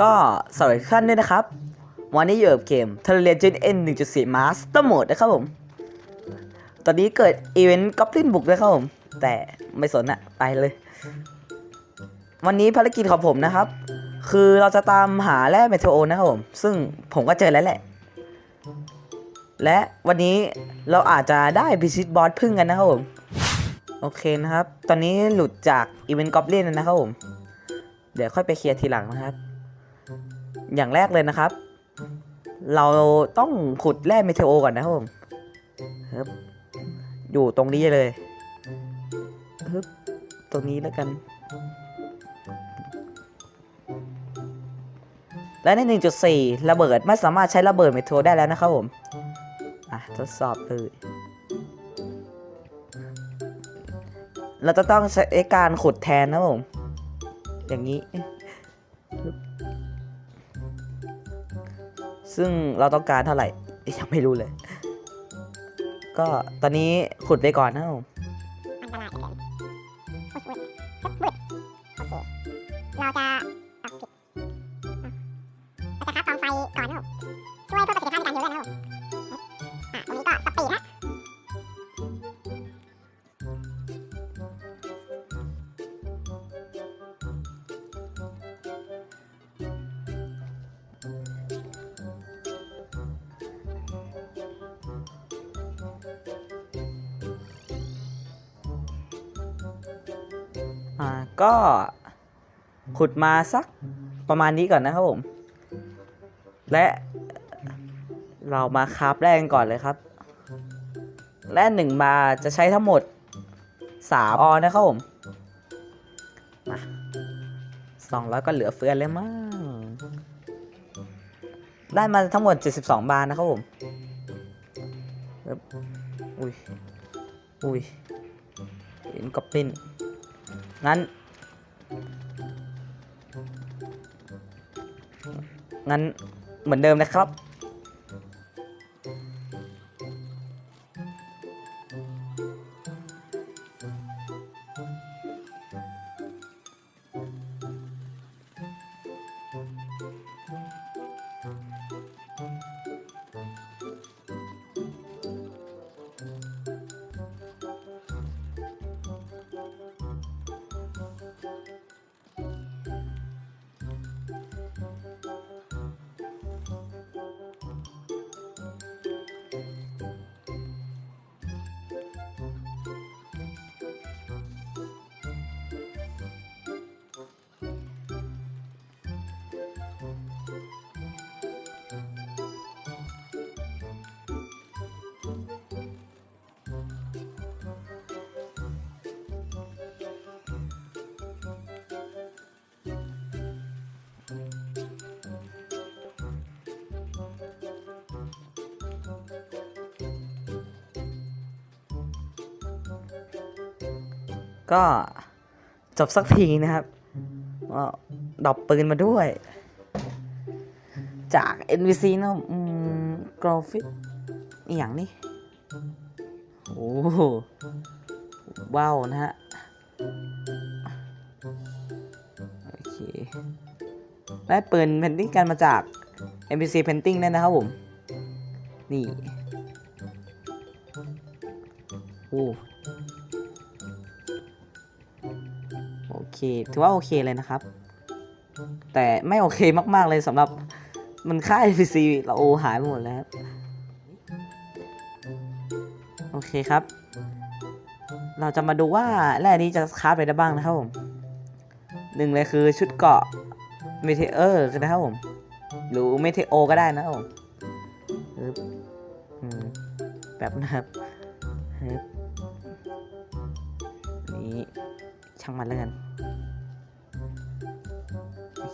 ก็สวัสดีท่านด้วยนะครับ วันนี้อยู่กับเกม t e r r a r i a N 1.4 Master Mode นะครับผม ตอนนี้เกิดอีเวนต์ก o บลินบุกด้วยครับผม แต่ไม่สนอะไปเลย วันนี้ภารกิจของผมนะครับ คือเราจะตามหาแร่เมทโอนะครับผม ซึ่งผมก็เจอแล้วแหละ และวันนี้เราอาจจะได้พิชิตบอสพึ่งกันนะครับผม โอเคนะครับ ตอนนี้หลุดจากอีเวนต์ก o บลินนะครับผม เดี๋ยวค่อยไปเคลียร์ทีหลังนะครับ อย่างแรกเลยนะครับ เราต้องขุดแร่เมเทโอก่อนนะครับผมครับอยู่ตรงนี้เลยฮึบตรงนี้แล้วกัน และใน 1.4 ระเบิดไม่สามารถใช้ระเบิดเมเทโอได้แล้วนะครับผม อะ ทดสอบเลย เราจะต้องใช้การขุดแทนนะครับผม อย่างนี้ ซึ่งเราต้องการเท่าไหร่ยังไม่รู้เลย ก็ตอนนี้ขุดไปก่อนนะผมอันายเหลือเกินอุ๊ยอุ๊ยปึ๊บปึ๊บโอเคเราจะ อ่าก็ขุดมาสักประมาณนี้ก่อนนะครับผม และเรามาคราฟแรกกันก่อนเลยครับแร่หนึ่งบาจะใช้ทั้งหมดสามออนะครับผมสองร้อยก็เหลือเฟือเลยมั้งได้มาทั้งหมด 72 บาร์นะครับผม อุ้ย อุ้ยเห็นกอบลิน งั้น งั้นเหมือนเดิมนะครับ ก็จบสักทีนะครับดอปปืนมาด้วย จาก NVC นะอืมกราฟิกอย่างนี้โอ้โหว้าวนะฮะ โอเค ได้ปืนเพนติ้งกันมาจาก NPC Painting นั่นนะครับผม นี่ โอ้ ถือว่าโอเคเลยนะครับ แต่ไม่โอเคมาก ๆ เลยสำหรับมันค่า NPC เราโอหายไปหมดแล้ว โอเคครับ เราจะมาดูว่าแร่นี้จะคราฟอะไรได้บ้างนะครับผมหนึ่งเลยคือชุดเกาะเมเทเออร์นะครับผม หรือเมเทโอก็ได้นะครับผมแบบนะครับนี่ช่างมันแล้วกัน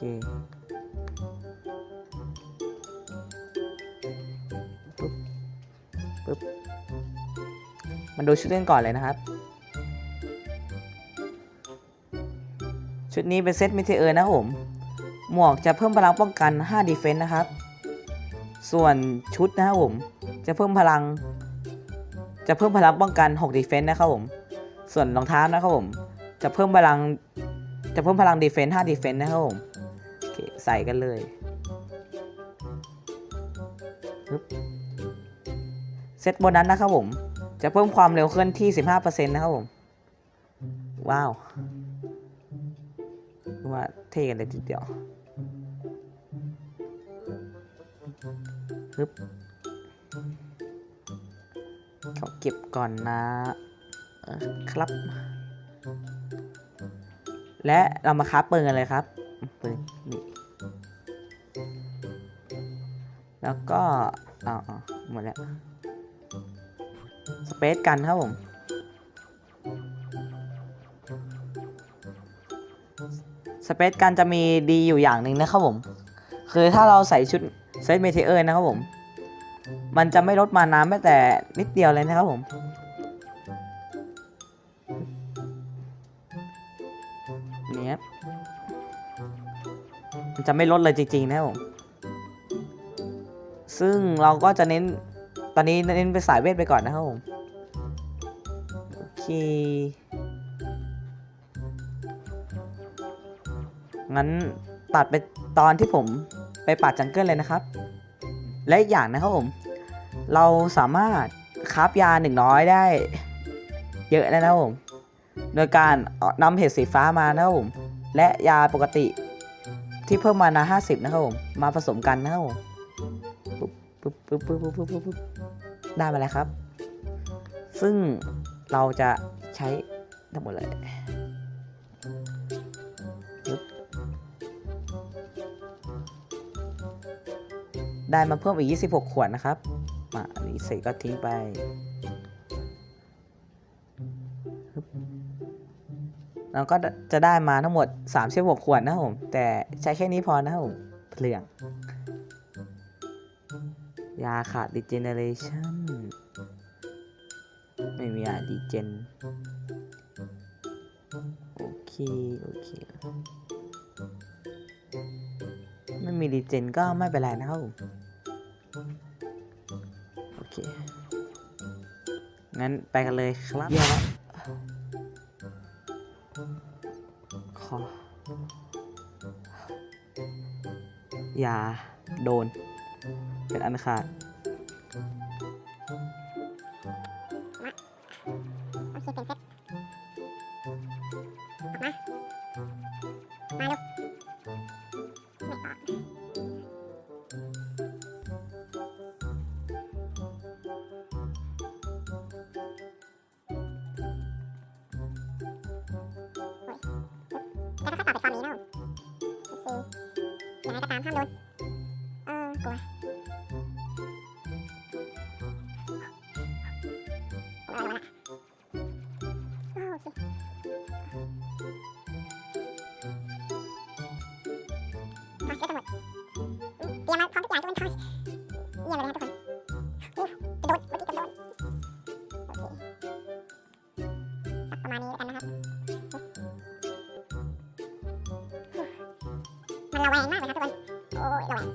ปึ๊บปึ๊บมาดูชุดกันก่อนเลยนะครับ ชุดนี้เป็นเซตมิเทเออร์นะผม หมวกจะเพิ่มพลังป้องกัน 5 ดีเฟนส์นะครับ ส่วนชุดนะครับผม จะเพิ่มพลัง จะเพิ่มพลังป้องกัน 6 ดีเฟนส์นะครับผม ส่วนรองเท้านะครับผม จะเพิ่มพลัง จะเพิ่มพลังดีเฟนส์5ดีเฟนส์นะครับผม ใส่กันเลยเซตบนนั้นนะครับผม จะเพิ่มความเร็วเคลื่อนที่ 15%นะครับผม ว้าวว่าเท่กันเลยทีเดียวปึ๊บขอเก็บก่อนนะครับ และเรามาคราฟปืนกันเลยครับปืนนี่ แล้วก็อ๋อหมดแล้วสเปซกันครับผมสเปซกันจะมีดีอยู่อย่างหนึ่งนะครับผม คือถ้าเราใส่ชุดเซตเมเทเออร์นะครับผม มันจะไม่ลดมาน้ำแม้แต่นิดเดียวเลยนะครับผม เนี่ยมันจะไม่ลดเลยจริงๆนะครับผม ซึ่งเราก็จะเน้นตอนนี้เน้นไปสายเวทไปก่อนนะครับผม โอเค งั้นตัดไปตอนที่ผมไปปัดจังเกิลเลยนะครับ และอีกอย่างนะครับผม เราสามารถคราฟยาหนึ่งน้อยได้ เยอะแล้วนะครับผม โดยการเอานำเห็ดสีฟ้ามานะครับผม และยาปกติที่เพิ่มมานา50 นะครับผม มาผสมกันนะครับผม ปุ๊บปุ๊บปุ๊บปุ๊บปุ๊บปุ๊บได้มาแล้วครับ ซึ่งเราจะใช้ทั้งหมดเลยได้มาเพิ่มอีก 26 ขวดนะครับ มาอันนี้เสร็จก็ทิ้งไป เราก็จะได้มาทั้งหมด 36 ขวดนะครับผม แต่ใช้แค่นี้พอนะครับผมเปลือง ยาขาดดิเจเนเรชันไม่มียาดิเจน โอเค โอเค ไม่มีดิเจนก็ไม่เป็นไรนะครับผมโอเค งั้นไปกันเลยครับเยี่ยมแล้วขออย่าโดน เป็นอันขาดโอเคเป็นเซ็ตออกมามาเร็วไม่ออกโอ้ยแล้วก็ต่อไปฟอร์มนี้นะอเคยังไงก็ตามห้ามโดนเออกลัว รวะน่ะโอ้โอเคมาเช็คกันหมดอืมเตรียมมาพร้อมทุกอย่างทุกคนทอยเยี่ยมเลยนะทุกคนอู้กระโดดเมื่อกี้กระโดดโอเคประมาณนี้กันนะครับอู้มันระแวงมากเลยครับทุกคน โอ้ยระแวง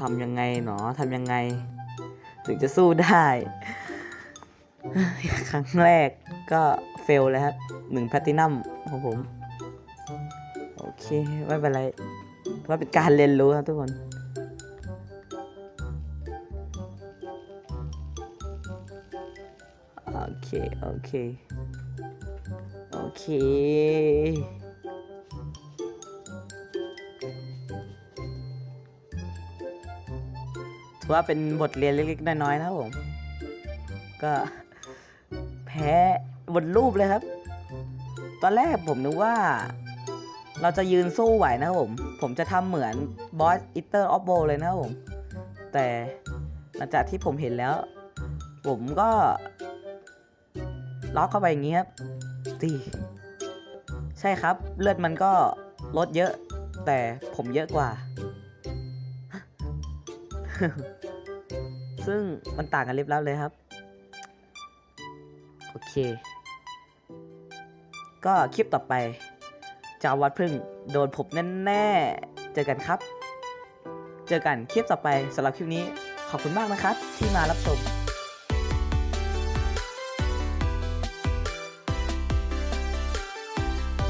ทำยังไงหนอทำยังไง ถึงจะสู้ได้ ครั้งแรกก็เฟลเลยครับหนึ่งแพตตินัมของผม โอเค ไม่เป็นไรว่าเป็นการเรียนรู้ครับทุกคนโอเค โอเค โอเค ว่าเป็นบทเรียนเล็กๆน้อยๆนะครับผม ก็แพ้บนรูปเลยครับ ตอนแรกผมนึกว่า เราจะยืนสู้ไหวนะครับผม ผมจะทำเหมือนบอสอิตเตอร์ออฟโบเลยนะครับผม แต่หลังจากที่ผมเห็นแล้ว ผมก็ล็อกเข้าไปอย่างนี้ครับตีใช่ครับ เลือดมันก็ลดเยอะ แต่ผมเยอะกว่า ซึ่งมันต่างกันลิบลับเลยครับ โอเค ก็คลิปต่อไปจาวัดพึ่งโดนผมแน่ๆ เจอกันครับ เจอกันคลิปต่อไปสำหรับคลิปนี้ขอบคุณมากนะครับ ที่มารับชม